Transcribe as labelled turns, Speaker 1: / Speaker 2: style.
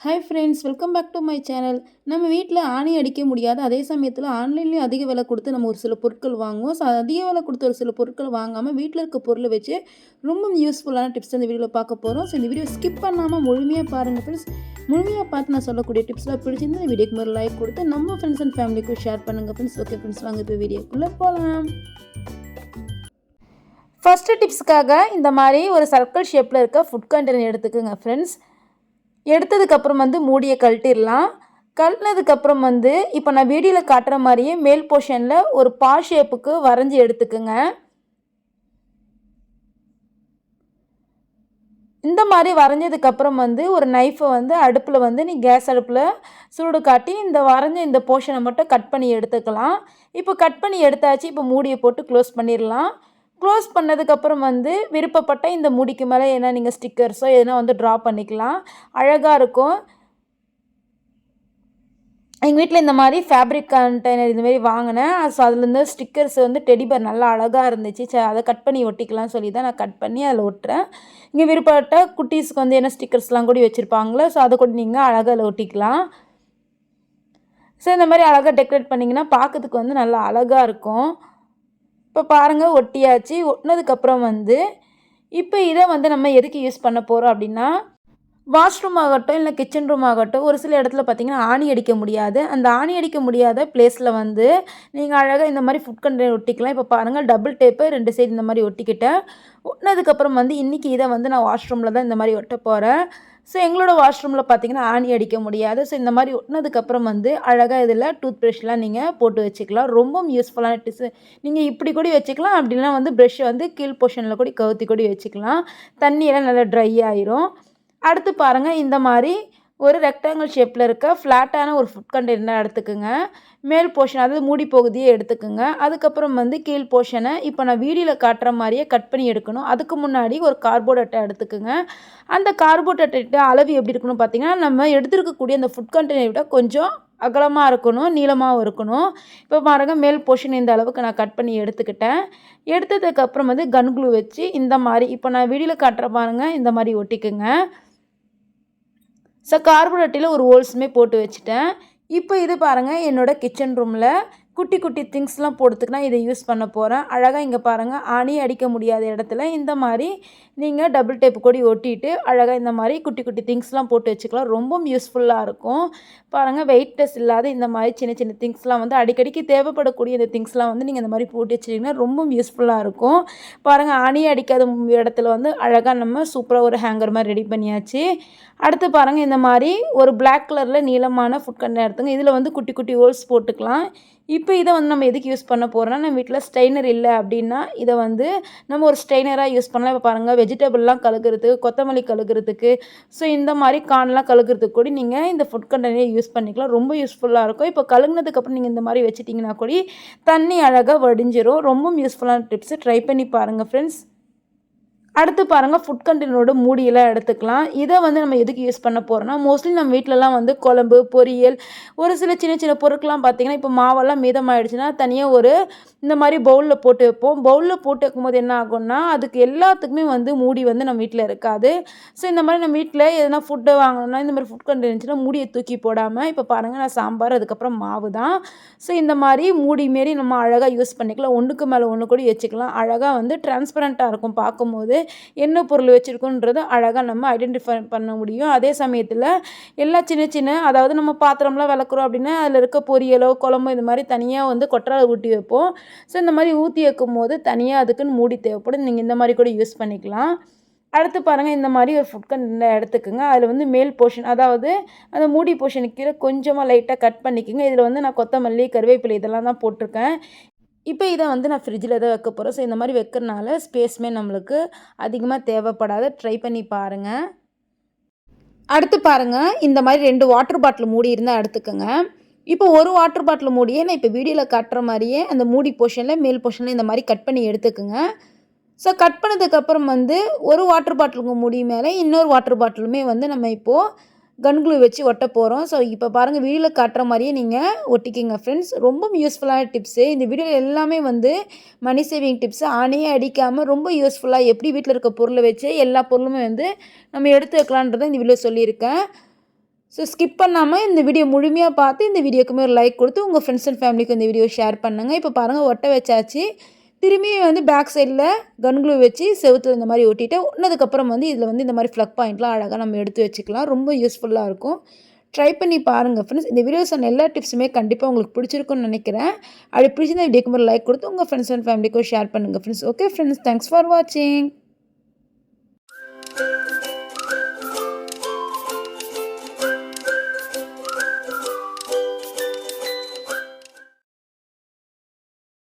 Speaker 1: Hi friends welcome back to my channel நம்ம வீட்டில் ஆணி அடிக்க முடியாது. அதே சமயத்தில் ஆன்லைன்லேயும் அதிக விலை கொடுத்து நம்ம ஒரு சில பொருட்கள் வாங்குவோம். ஸோ அதிக விலை கொடுத்து ஒரு சில பொருட்கள் வாங்காமல் வீட்டில் இருக்க பொருளை வச்சு ரொம்ப யூஸ்ஃபுல்லான டிப்ஸ் இந்த வீடியோவில் பார்க்க போகிறோம் ஸோ இந்த வீடியோ ஸ்கிப் பண்ணாமல் முழுமையாக பாருங்கள் ஃப்ரெண்ட்ஸ் முழுமையாக பார்த்து நான் சொல்லக்கூடிய டிப்ஸ்லாம் பிடிச்சிருந்து இந்த வீடியோக்கு மேலே லைக் கொடுத்து நம்ம ஃப்ரெண்ட்ஸ் அண்ட் ஃபேமிலிக்கும் ஷேர் பண்ணுங்கள் ஃப்ரெண்ட்ஸ் ஓகே ஃப்ரெண்ட்ஸ் வாங்க இப்போ வீடியோக்குள்ளே போகலாம் ஃபஸ்ட்டு டிப்ஸுக்காக இந்த மாதிரி ஒரு சர்க்கிள் ஷேப்பில் இருக்க ஃபுட் கண்டெய்னர் எடுத்துக்கோங்க ஃப்ரெண்ட்ஸ் எடுத்ததுக்கப்புறம் வந்து மூடியை கழட்டிடலாம். கழட்டினதுக்கப்புறம் வந்து இப்போ நான் வீடியோவில் காட்டுற மாதிரியே மேல் போர்ஷனில் ஒரு பா ஷேப்புக்கு வரைஞ்சி எடுத்துக்குங்க. இந்த மாதிரி வரைஞ்சதுக்கப்புறம் வந்து ஒரு நைஃபை வந்து அடுப்பில் வந்து நீ கேஸ் அடுப்பில் சூடு காட்டி இந்த வரைஞ்ச இந்த போர்ஷனை மட்டும் கட் பண்ணி எடுத்துக்கலாம். இப்போ கட் பண்ணி எடுத்தாச்சு இப்போ மூடியை போட்டு க்ளோஸ் பண்ணிடலாம். க்ளோஸ் பண்ணதுக்கப்புறம் வந்து விருப்பப்பட்ட இந்த முடிக்கு மேலே என்ன நீங்கள் ஸ்டிக்கர்ஸோ எதுனா வந்து ட்ரா பண்ணிக்கலாம். அழகாக இருக்கும். எங்கள் வீட்டில் இந்த மாதிரி ஃபேப்ரிக் கண்டெய்னர் இந்தமாரி வாங்கினேன். ஸோ அதுலேருந்து ஸ்டிக்கர்ஸ் வந்து டெடிபர் நல்லா அழகாக இருந்துச்சு. சரி அதை கட் பண்ணி ஒட்டிக்கலாம் சொல்லி தான் நான் கட் பண்ணி அதில் ஒட்டுறேன். இங்கே விருப்பப்பட்ட குட்டீஸ்க்கு வந்து என்ன ஸ்டிக்கர்ஸ்லாம் கூட வச்சுருப்பாங்களே ஸோ அதை கூட நீங்கள் அழகாக அதில் ஒட்டிக்கலாம். ஸோ இந்த மாதிரி அழகாக டெக்கரேட் பண்ணிங்கன்னா பார்க்கறதுக்கு வந்து நல்லா அழகாக இருக்கும். இப்போ பாருங்கள் ஒட்டியாச்சு. ஒட்டினதுக்கப்புறம் வந்து இப்போ இதை வந்து நம்ம எதுக்கு யூஸ் பண்ண போகிறோம் அப்படின்னா வாஷ்ரூம் ஆகட்டும் இல்லை கிச்சன் ரூம் ஆகட்டும் ஒரு சில இடத்துல பார்த்திங்கன்னா ஆணி அடிக்க முடியாது. அந்த ஆணி அடிக்க முடியாத பிளேஸில் வந்து நீங்கள் அழகாக இந்த மாதிரி ஃபுட் கண்டெய்னர் ஒட்டிக்கலாம். இப்போ பாருங்கள் டபுள் டேப்பு ரெண்டு சைடு இந்த மாதிரி ஒட்டிக்கிட்டேன். ஒட்டினதுக்கப்புறம் வந்து இன்றைக்கி இதை வந்து நான் வாஷ்ரூமில் தான் இந்த மாதிரி ஒட்ட போகிறேன் ஸோ எங்களோட வாஷ்ரூமில் பார்த்தீங்கன்னா ஆணி அடிக்க முடியாது. ஸோ இந்த மாதிரி ஒட்டினதுக்கப்புறம் வந்து அழகாக இதில் டூத் ப்ரஷ்லாம் நீங்கள் போட்டு வச்சுக்கலாம். ரொம்பவும் யூஸ்ஃபுல்லான டிஸ் நீங்கள் இப்படி கூட வச்சுக்கலாம். அப்படின்னா வந்து ப்ரெஷ்ஷை வந்து கீழ் போர்ஷனில் கூட கவுத்தி கூட வச்சுக்கலாம். தண்ணியெல்லாம் நல்லா ட்ரை ஆயிரும். அடுத்து பாருங்கள் இந்த மாதிரி ஒரு ரெக்டாங்கிள் ஷேப்பில் இருக்க ஃப்ளாட்டான ஒரு ஃபுட் கண்டெய்னர் எடுத்துக்கோங்க. மேல் போர்ஷன் அதாவது மூடி பகுதியை எடுத்துக்கோங்க. அதுக்கப்புறம் வந்து கீழ் போர்ஷனை இப்போ நான் வீடியோவில் காட்டுற மாதிரியே கட் பண்ணி எடுக்கணும். அதுக்கு முன்னாடி ஒரு கார்போர்ட் அட்டை எடுத்துக்கோங்க. அந்த கார்போர்ட் அட்டை அளவு எப்படி இருக்கணும் பார்த்தீங்கன்னா நம்ம எடுத்துருக்கக்கூடிய அந்த ஃபுட் கண்டெய்னரை விட கொஞ்சம் அகலமாக இருக்கணும் நீளமாகவும் இருக்கணும். இப்போ பாருங்க மேல் போர்ஷன் இந்த அளவுக்கு நான் கட் பண்ணி எடுத்துக்கிட்டேன். எடுத்ததுக்கப்புறம் வந்து கன் க்ளூ வச்சு இந்த மாதிரி இப்போ நான் வீடியோவில் காட்டுற பாருங்கள் இந்த மாதிரி ஒட்டிக்குங்க. ஸோ கார்பரேட்டில் ஒரு ஹோல்ஸுமே போட்டு வச்சுட்டேன். இப்போ இது பாருங்கள் என்னோடய கிச்சன் ரூமில் குட்டி குட்டி திங்ஸ்லாம் போடுறதுக்கு நான் இதை யூஸ் பண்ண போகிறேன் அழகாக இங்கே பாருங்கள் ஆணி அடிக்க முடியாத இடத்துல இந்த மாதிரி நீங்கள் டபுள் டேப் கொடி ஒட்டிட்டு அழகாக இந்த மாதிரி குட்டி குட்டி திங்ஸ்லாம் போட்டு வச்சுக்கலாம். ரொம்ப யூஸ்ஃபுல்லாக இருக்கும். பாருங்கள் வெயிட்லெஸ் இல்லாத இந்த மாதிரி சின்ன சின்ன திங்ஸ்லாம் வந்து அடிக்கடிக்கு தேவைப்படக்கூடிய இந்த திங்ஸ்லாம் வந்து நீங்கள் இந்த மாதிரி போட்டு வச்சிட்டிங்கன்னா ரொம்ப யூஸ்ஃபுல்லாக இருக்கும். பாருங்கள் ஆணி அடிக்காத இடத்துல வந்து அழகாக நம்ம சூப்பராக ஒரு ஹேங்கர் மாதிரி ரெடி பண்ணியாச்சு. அடுத்து பாருங்கள் இந்த மாதிரி ஒரு பிளாக் கலரில் நீளமான ஃபுட் கண்டர் எடுத்துங்க. இதில் வந்து குட்டி குட்டி ஹோல்ஸ் போட்டுக்கலாம். இப்போ இதை வந்து நம்ம எதுக்கு யூஸ் பண்ண போகிறோம்னா நம்ம வீட்டில் ஸ்டெய்னர் இல்லை அப்படின்னா இதை வந்து நம்ம ஒரு ஸ்டெய்னராக யூஸ் பண்ணலாம். இப்போ பாருங்கள் வெஜிடபிள்லாம் கழுகுறதுக்கு கொத்தமல்லி கழுகுறதுக்கு ஸோ இந்த மாதிரி கான்லாம் கழுகுறதுக்கு கூட நீங்கள் இந்த ஃபுட் கண்டெய்னரை யூஸ் பண்ணிக்கலாம். ரொம்ப யூஸ்ஃபுல்லாக இருக்கும். இப்போ கழுகுனதுக்கப்புறம் நீங்கள் இந்த மாதிரி வச்சுட்டிங்கன்னா கூட தண்ணி அழகாக வடிஞ்சிரும். ரொம்ப யூஸ்ஃபுல்லான டிப்ஸு ட்ரை பண்ணி பாருங்கள் ஃப்ரெண்ட்ஸ் அடுத்து பாருங்கள் ஃபுட் கண்டெய்னரோட மூடியெல்லாம் எடுத்துக்கலாம். இதை வந்து நம்ம எதுக்கு யூஸ் பண்ண போகிறோம்னா மோஸ்ட்லி நம்ம வீட்டிலலாம் வந்து குழம்பு பொரியல் ஒரு சில சின்ன சின்ன பொருட்கள்லாம் பார்த்திங்கன்னா இப்போ மாவெல்லாம் மீதமாகிடுச்சுன்னா தனியாக ஒரு இந்த மாதிரி பவுலில் போட்டு வைப்போம். பவுலில் போட்டு வைக்கும்போது என்ன ஆகும்னா அதுக்கு எல்லாத்துக்குமே வந்து மூடி வந்து நம்ம வீட்டில் இருக்காது. ஸோ இந்த மாதிரி நம்ம வீட்டில் எதனா ஃபுட்டு வாங்கணும்னா இந்த மாதிரி ஃபுட் கண்டெய்னர் இருந்துச்சுன்னா மூடியை தூக்கி போடாமல் இப்போ பாருங்கள் நான் சாம்பார் அதுக்கப்புறம் மாவு தான். ஸோ இந்த மாதிரி மூடி மாரி நம்ம அழகாக யூஸ் பண்ணிக்கலாம். ஒன்றுக்கு மேலே ஒன்று கூட வச்சுக்கலாம். அழகாக வந்து டிரான்ஸ்பரண்ட்டாக இருக்கும் பார்க்கும்போது. என்ன பொருள் வச்சுருக்கோன்றதை அழகாக நம்ம ஐடென்டிஃபை பண்ண முடியும். அதே சமயத்தில் எல்லா சின்ன சின்ன அதாவது நம்ம பாத்திரம்லாம் விளக்குறோம் அப்படின்னா அதில் இருக்க பொரியலோ குழம்போ இந்த மாதிரி தனியாக வந்து கொட்டரை ஊட்டி வைப்போம். ஸோ இந்த மாதிரி ஊற்றி வைக்கும் போது தனியாக அதுக்குன்னு மூடி தேவைப்படும். நீங்கள் இந்த மாதிரி கூட யூஸ் பண்ணிக்கலாம். அடுத்து பாருங்கள் இந்த மாதிரி ஒரு ஃபுட் கண்டெய்னர் எடுத்துக்கோங்க. அதில் வந்து மேல் போர்ஷன் அதாவது அந்த மூடி போர்ஷனுக்கு கீழே கொஞ்சமாக லைட்டாக கட் பண்ணிக்கோங்க. இதில் வந்து நான் கொத்தமல்லி கருவேப்பிலை இதெல்லாம் தான் போட்டிருக்கேன். இப்போ இதை வந்து நான் ஃப்ரிட்ஜில் தான் வைக்க போகிறேன் ஸோ இந்த மாதிரி வைக்கிறனால ஸ்பேஸுமே நம்மளுக்கு அதிகமாக தேவைப்படாத ட்ரை பண்ணி பாருங்கள் அடுத்து பாருங்கள் இந்த மாதிரி ரெண்டு வாட்டர் பாட்டில் மூடி இருந்தால் எடுத்துக்கோங்க. இப்போ ஒரு வாட்டர் பாட்டில் மூடியே நான் இப்போ வீடியோவில் காட்டுற மாதிரியே அந்த மூடி போர்ஷனில் மேல் போர்ஷனில் இந்த மாதிரி கட் பண்ணி எடுத்துக்கோங்க. ஸோ கட் பண்ணதுக்கப்புறம் வந்து ஒரு வாட்டர் பாட்டிலுக்கு மூடி மேலே இன்னொரு வாட்டர் பாட்டிலுமே வந்து நம்ம இப்போது கன்குளு வச்சு ஒட்ட போகிறோம் ஸோ இப்போ பாருங்கள் வீடியோவில் காட்டுற மாதிரியே நீங்கள் ஒட்டிக்கிங்க ஃப்ரெண்ட்ஸ் ரொம்ப யூஸ்ஃபுல்லான டிப்ஸு இந்த வீடியோவில் எல்லாமே வந்து மணி சேவிங் டிப்ஸு ஆணையே அடிக்காமல் ரொம்ப யூஸ்ஃபுல்லாக எப்படி வீட்டில் இருக்க பொருளை வச்சு எல்லா பொருளுமே வந்து நம்ம எடுத்து வைக்கலான்றதை இந்த வீடியோ சொல்லியிருக்கேன். ஸோ ஸ்கிப் பண்ணாமல் இந்த வீடியோ முழுமையாக பார்த்து இந்த வீடியோக்குமே ஒரு லைக் கொடுத்து உங்கள் ஃப்ரெண்ட்ஸ் அண்ட் ஃபேமிலிக்கு இந்த வீடியோ ஷேர் பண்ணுங்கள் இப்போ பாருங்கள் ஒட்ட வச்சாச்சு. திரும்பியும் வந்து பேக் சைடில் கன் க்ளூ வச்சு செவுத்தில் இந்த மாதிரி ஒட்டிட்டு ஒன்னதுக்கப்புறம் வந்து இதில் வந்து இந்த மாதிரி ஃப்ளக் பாயிண்ட்லாம் அழகாக நம்ம எடுத்து வச்சுக்கலாம். ரொம்ப யூஸ்ஃபுல்லாக இருக்கும். ட்ரை பண்ணி பாருங்கள் ஃப்ரெண்ட்ஸ் இந்த வீடியோஸ் சொன்ன எல்லா டிப்ஸுமே கண்டிப்பாக உங்களுக்கு பிடிச்சிருக்குன்னு நினைக்கிறேன். அப்படி பிடிச்சிருந்த வீடியோக்கு ஒரு லைக் கொடுத்து உங்கள் ஃப்ரெண்ட்ஸ் அண்ட் ஃபேமிலிக்கும் ஷேர் பண்ணுங்கள் friends okay friends thanks for வாட்சிங்